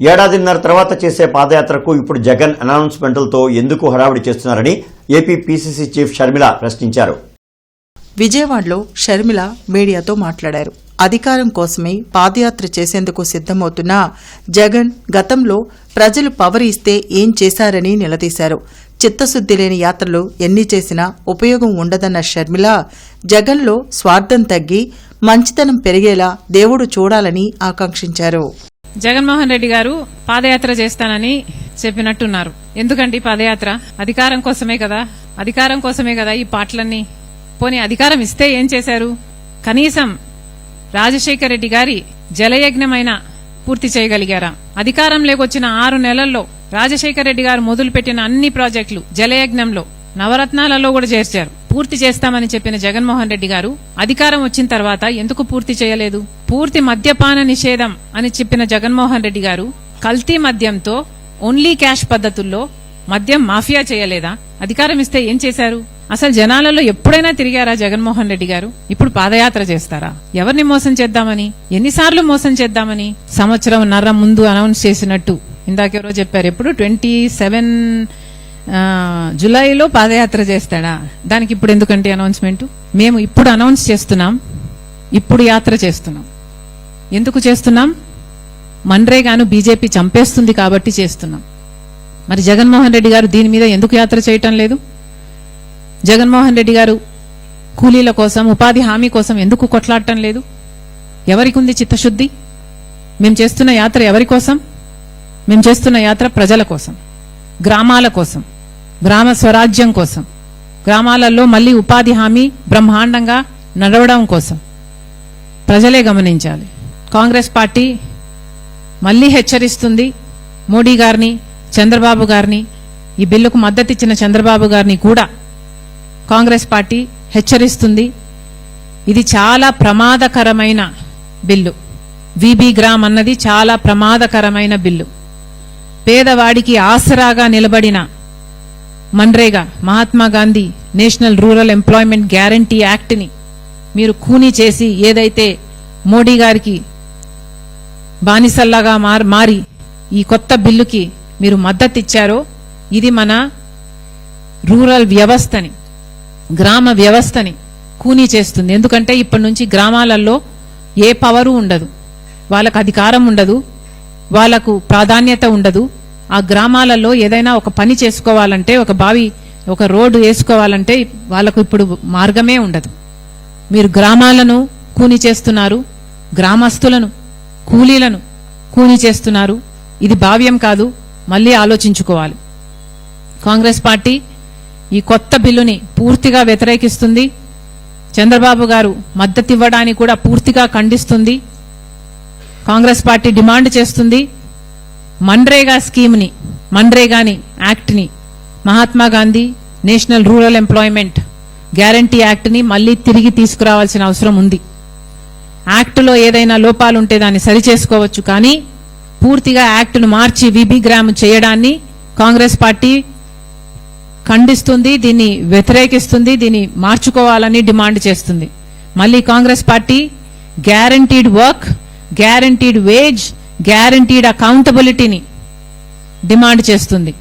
ఏడాదిన్నర తర్వాత చేసే పాదయాత్రకు ఇప్పుడు జగన్ అనౌన్స్మెంట్లతో ఎందుకు హడావిడి చేస్తున్నారని ఏపీ పీసీసీ చీఫ్ షర్మిల ప్రశ్నించారు. విజయవాడలో షర్మిల మీడియాతో మాట్లాడారు. అధికారం కోసమే పాదయాత్ర చేసేందుకు సిద్ధమవుతున్న జగన్ గతంలో ప్రజలు పవర్ ఇస్తే ఏం చేశారని నిలదీశారు. చిత్తశుద్ధి లేని యాత్రలు ఎన్ని చేసినా ఉపయోగం ఉండదన్న షర్మిల జగన్లో స్వార్థం తగ్గి మంచితనం పెరిగేలా దేవుడు చూడాలని ఆకాంక్షించారు. జగన్మోహన్ రెడ్డి గారు పాదయాత్ర చేస్తానని చెప్పినట్టున్నారు. ఎందుకండి పాదయాత్ర? అధికారం కోసమే కదా? అధికారం కోసమే కదా ఈ పాటలన్నీ? పోనీ అధికారం ఇస్తే ఏం చేశారు? కనీసం రాజశేఖర రెడ్డి గారి జలయజ్ఞమైన పూర్తి చేయగలిగారా? అధికారం లేకొచ్చిన ఆరు నెలల్లో రాజశేఖర రెడ్డి గారు మొదలుపెట్టిన అన్ని ప్రాజెక్టులు జలయజ్ఞంలో నవరత్నాలలో కూడా చేర్చారు. పూర్తి చేస్తామని చెప్పిన జగన్మోహన్ రెడ్డి గారు అధికారం వచ్చిన తర్వాత ఎందుకు పూర్తి చేయలేదు? పూర్తి మద్యపాన నిషేధం అని చెప్పిన జగన్మోహన్ రెడ్డి గారు కల్తీ మద్యంతో ఓన్లీ క్యాష్ పద్ధతుల్లో మద్యం మాఫియా చేయలేదా? అధికారం ఇస్తే ఏం చేశారు? అసలు జనాలలో ఎప్పుడైనా తిరిగారా జగన్మోహన్ రెడ్డి గారు? ఇప్పుడు పాదయాత్ర చేస్తారా? ఎవరిని మోసం చేద్దామని? ఎన్నిసార్లు మోసం చేద్దామని? సంవత్సరం నర్ర ముందు అనౌన్స్ చేసినట్టు ఇందాకెవరో చెప్పారు. ఎప్పుడు? ట్వంటీ సెవెన్ జులైలో పాదయాత్ర చేస్తాడా? దానికి ఇప్పుడు ఎందుకంటే అనౌన్స్మెంట్ మేము ఇప్పుడు అనౌన్స్ చేస్తున్నాం. ఇప్పుడు యాత్ర చేస్తున్నాం. ఎందుకు చేస్తున్నాం? మన్రేగాను బీజేపీ చంపేస్తుంది కాబట్టి చేస్తున్నాం. మరి జగన్మోహన్ రెడ్డి గారు దీని మీద ఎందుకు యాత్ర చేయటం లేదు? జగన్మోహన్ రెడ్డి గారు కూలీల కోసం ఉపాధి హామీ కోసం ఎందుకు కొట్లాడటం లేదు? ఎవరికి ఉంది చిత్తశుద్ధి? మేము చేస్తున్న యాత్ర ఎవరి కోసం? మేము చేస్తున్న యాత్ర ప్రజల కోసం గ్రామాల కోసం. గ్రామ స్వరాజ్యం కోసం. గ్రామాలలో మళ్ళీ ఉపాధి హామీ బ్రహ్మాండంగా నడవడం కోసం. ప్రజలే గమనించాలి. కాంగ్రెస్ పార్టీ మళ్ళీ హెచ్చరిస్తుంది. మోడీ గారిని చంద్రబాబు గారిని ఈ బిల్లుకు మద్దతిచ్చిన చంద్రబాబు గారిని కూడా కాంగ్రెస్ పార్టీ హెచ్చరిస్తుంది. ఇది చాలా ప్రమాదకరమైన బిల్లు. విబి గ్రామ్ అన్నది చాలా ప్రమాదకరమైన బిల్లు. పేదవాడికి ఆసరాగా నిలబడిన MNREGA Mahatma Gandhi national rural employment guarantee యాక్ట్ని మీరు కూనీ చేసి ఏదైతే మోడీ గారికి బానిసల్లాగా మారి ఈ కొత్త బిల్లుకి మీరు మద్దతు ఇచ్చారో ఇది మన రూరల్ వ్యవస్థని గ్రామ వ్యవస్థని కూనీ చేస్తుంది. ఎందుకంటే ఇప్పటి నుంచి గ్రామాలలో ఏ పవరు ఉండదు. వాళ్ళకు అధికారం ఉండదు. వాళ్ళకు ప్రాధాన్యత ఉండదు. ఆ గ్రామాలలో ఏదైనా ఒక పని చేసుకోవాలంటే ఒక బావి ఒక రోడ్డు వేసుకోవాలంటే వాళ్ళకు ఇప్పుడు మార్గమే ఉండదు. మీరు గ్రామాలను కూని చేస్తున్నారు గ్రామస్తులను కూలీలను కూని చేస్తున్నారు ఇది భావ్యం కాదు మళ్ళీ ఆలోచించుకోవాలి. కాంగ్రెస్ పార్టీ ఈ కొత్త బిల్లుని పూర్తిగా వ్యతిరేకిస్తుంది చంద్రబాబు గారు మద్దతివ్వడానికి కూడా పూర్తిగా ఖండిస్తుంది కాంగ్రెస్ పార్టీ డిమాండ్ చేస్తుంది మన్రేగా స్కీమ్ని మన్రేగాని యాక్ట్ని Mahatma Gandhi national rural employment guarantee యాక్ట్ని మళ్ళీ తిరిగి తీసుకురావాల్సిన అవసరం ఉంది. యాక్టులో ఏదైనా లోపాలుంటే దాన్ని సరిచేసుకోవచ్చు కానీ పూర్తిగా యాక్టును మార్చి విబిగ్రామ్ చేయడాన్ని కాంగ్రెస్ పార్టీ ఖండిస్తుంది దీన్ని వ్యతిరేకిస్తుంది దీన్ని మార్చుకోవాలని డిమాండ్ చేస్తుంది. మళ్ళీ Congress party guaranteed work guaranteed wage guaranteed అకౌంటబిలిటీని demand చేస్తుంది.